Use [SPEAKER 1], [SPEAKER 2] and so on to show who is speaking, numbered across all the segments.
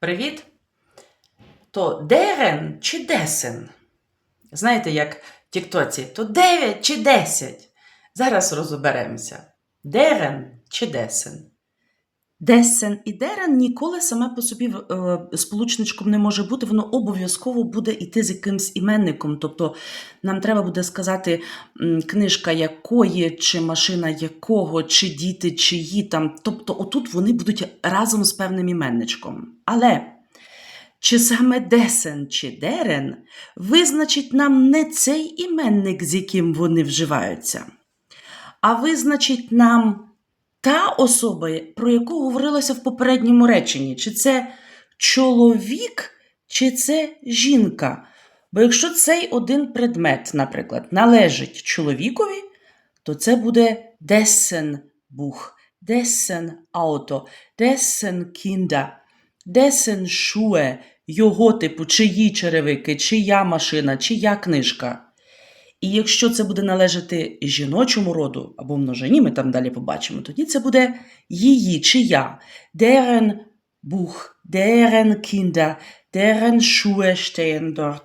[SPEAKER 1] Привіт. То дерен чи десен? Знаєте, як в Тіктоці, то 9 чи 10? Зараз розберемося. Дерен чи десен? Десен і дерен ніколи саме по собі е, сполучничком не може бути, воно обов'язково буде йти з якимсь іменником. Тобто нам треба буде сказати книжка якої, чи машина якого, чи діти чиї там. Тобто, отут вони будуть разом з певним іменничком. Але чи саме десен чи дерен визначить нам не цей іменник, з яким вони вживаються, а визначить нам та особа, про яку говорилося в попередньому реченні, чи це чоловік, чи це жінка. Бо якщо цей один предмет, наприклад, належить чоловікові, то це буде десен бух, десен ауто, десен кінда, десен шуе, його типу, чиї черевики, чия машина, чия книжка. І якщо це буде належати жіночому роду або множині, ми там далі побачимо, тоді це буде її, чия, deren Buch, deren Kinder, deren Schuhe.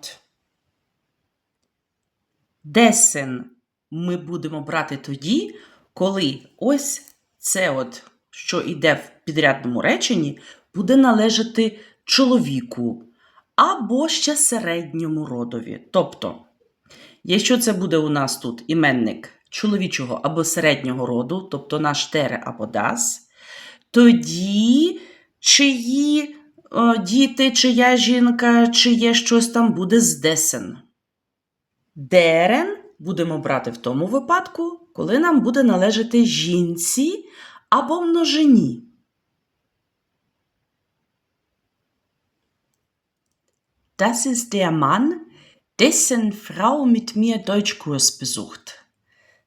[SPEAKER 1] Десен ми будемо брати тоді, коли ось це от, що йде в підрядному реченні, буде належати чоловіку або ще середньому родові. Тобто, Якщо це буде у нас тут іменник чоловічого або середнього роду, тобто наш тере або дас, тоді чиї о, діти, чия жінка, чиє щось там буде з десен. Дерен будемо брати в тому випадку, коли нам буде належати жінці або множині. Das ist der Mann, dessen Frau mit mir Deutschkurs besucht.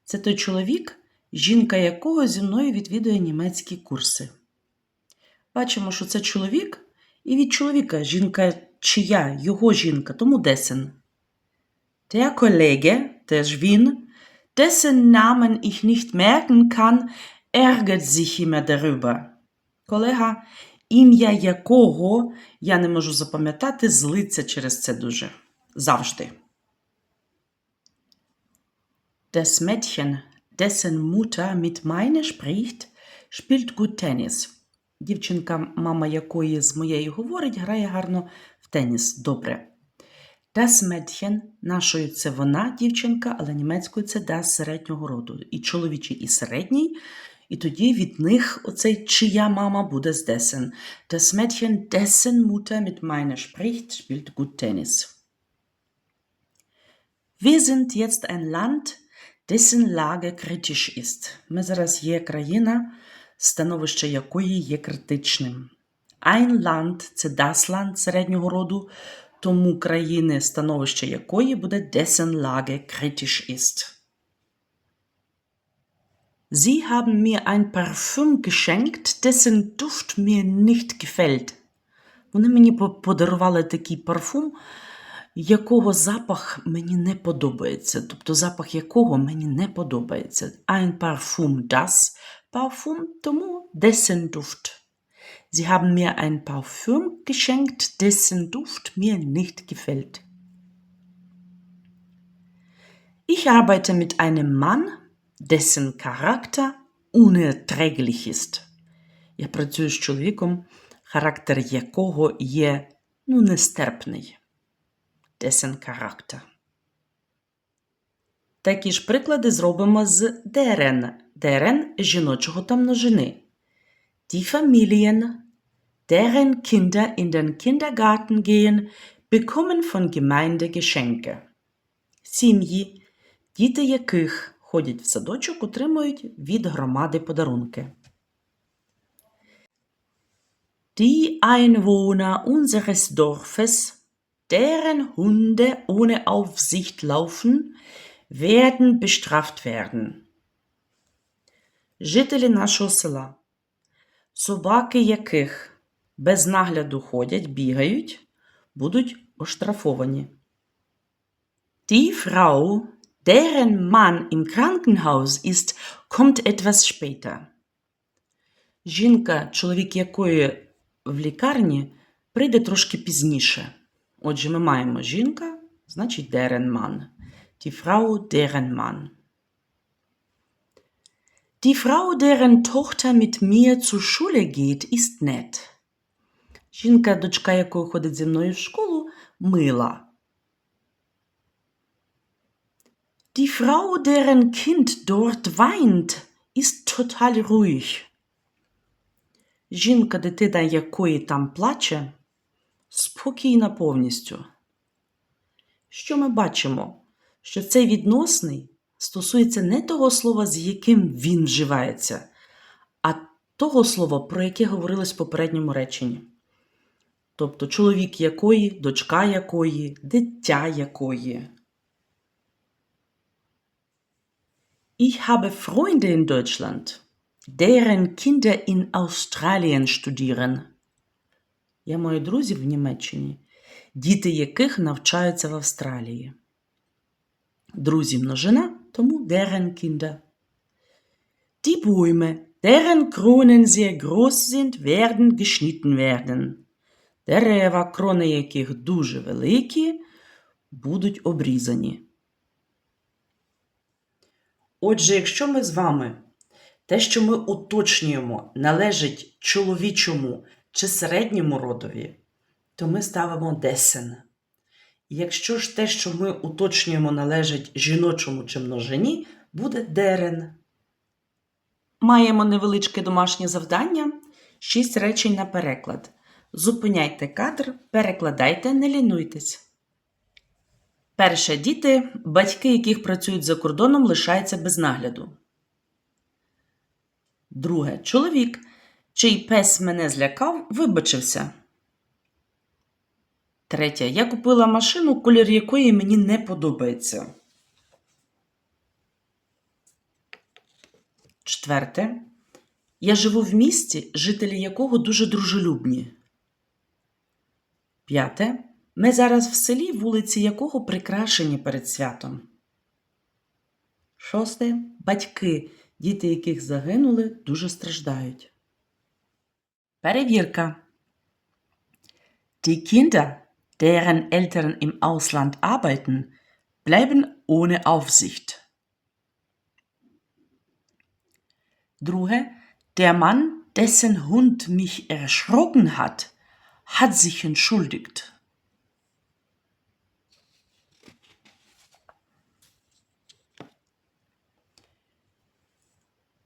[SPEAKER 1] Це той чоловік, жінка якого зі мною відвідує німецькі курси. Бачимо, що це чоловік, і від чоловіка жінка чия, його жінка, тому десен. Der Kollege, теж він, dessen Namen ich nicht merken kann, ärgert sich immer darüber. Колега, ім'я якого я не можу запам'ятати, злиться через це дуже. Завжди. Das Mädchen, dessen Mutter mit meiner spricht, spielt gut Tennis. Дівчинка, мама якої з моєю говорить, грає гарно в теніс. Добре. Das Mädchen, нашою це вона, дівчинка, але німецькою це das середнього роду. І чоловічий, і середній. І тоді від них оцей чия мама буде з dessen. Das Mädchen, dessen Mutter mit meiner spricht, spielt gut Tennis. Wir sind jetzt ein Land, dessen Lage kritisch ist. Ми зараз є країна, становище якої є критичним. Ein Land – це das Land середнього роду, тому країни, становище якої буде dessen Lage kritisch ist. Sie haben mir ein Parfüm geschenkt, dessen Duft mir nicht gefällt. Вони мені по- подарували такий парфум, якого запах мені не подобається. Тобто запах якого мені не подобається. Ein Parfum das Parfum, тому dessen Duft. Sie haben mir ein Parfüm geschenkt, dessen Duft mir nicht gefällt. Ich arbeite mit einem Mann, dessen Charakter unerträglich ist. Я працюю з чоловіком, характер якого є ну, нестерпний. Dessen Charakter. Такі ж приклади зробимо з deren. Deren – жіночого та множини. Die Familien, deren Kinder in den Kindergarten gehen, bekommen von Gemeinde Geschenke. Сім'ї, діти яких ходять в садочок, отримують від громади подарунки. Die Einwohner unseres Dorfes, deren Hunde ohne Aufsicht laufen, werden bestraft werden. Жителі нашого села, собаки яких без нагляду ходять, бігають, будуть оштрафовані. Die Frau, deren Mann im Krankenhaus ist, kommt etwas später. Жінка, чоловік якої в лікарні, прийде трошки пізніше. Отже, ми маємо жінка, значить mit mir zur Schule geht, ist nett. Жінка, дочка якої ходить зі мною в школу, мила. Kind dort weint, ist total ruhig. Жінка, дитина якої там плаче, спокійна повністю. Що ми бачимо? Що цей відносний стосується не того слова, з яким він вживається, а того слова, про яке говорилось в попередньому реченні. Тобто чоловік якої, дочка якої, дитя якої. Ich habe Freunde in Deutschland, deren Kinder in Australien studieren. Я маю друзів в Німеччині, діти яких навчаються в Австралії. Друзі множина, тому deren Kinder. Die Bäume, deren Kronen sehr groß geschnitten werden. Дерева, крони яких дуже великі, будуть обрізані. Отже, якщо ми з вами те, що ми уточнюємо, належить чоловічому чи середньому родові, то ми ставимо десен. Якщо ж те, що ми уточнюємо, належить жіночому чи множині, буде дерен. Маємо невеличке домашнє завдання, шість речень на переклад. Зупиняйте кадр, перекладайте, не лінуйтесь. Перше діти, батьки яких працюють за кордоном, лишаються без нагляду. Друге чоловік, чий пес мене злякав, вибачився. Третє. Я купила машину, колір якої мені не подобається. Четверте. Я живу в місті, жителі якого дуже дружелюбні. П'яте. Ми зараз в селі, вулиці якого прикрашені перед святом. Шосте. Батьки, діти яких загинули, дуже страждають. Перевірка. Die Kinder, deren Eltern im Ausland arbeiten, bleiben ohne Aufsicht. Druge, der Mann, dessen Hund mich erschrocken hat, hat sich entschuldigt.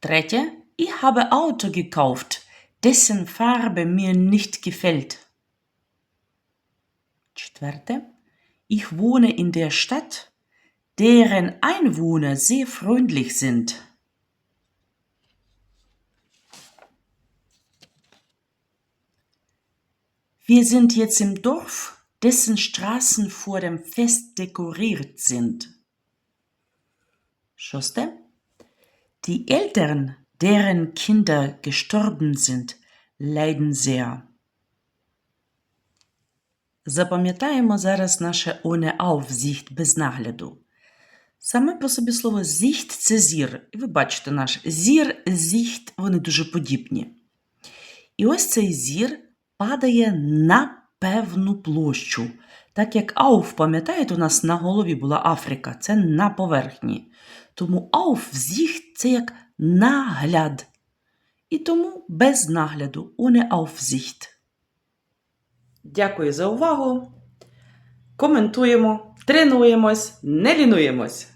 [SPEAKER 1] Dritte, ich habe Auto gekauft, dessen Farbe mir nicht gefällt. Четверте, ich wohne in der Stadt, deren Einwohner sehr freundlich sind. Wir sind jetzt im Dorf, dessen Straßen vor dem Fest dekoriert sind. Schoste, die Eltern, deren Kinder gestorben sind, leiden sehr. Запам'ятаємо зараз наше ohne Aufsicht без нагляду. Саме по собі слово зіхт це зір. І ви бачите наш зір, зіхт, вони дуже подібні. І ось цей зір падає на певну площу. Так як ауф, пам'ятаєте, у нас на голові була Африка, це на поверхні. Тому ауфзіхт це як нагляд. І тому без нагляду, ohne Aufsicht. Дякую за увагу. Коментуємо, тренуємось, не лінуємось.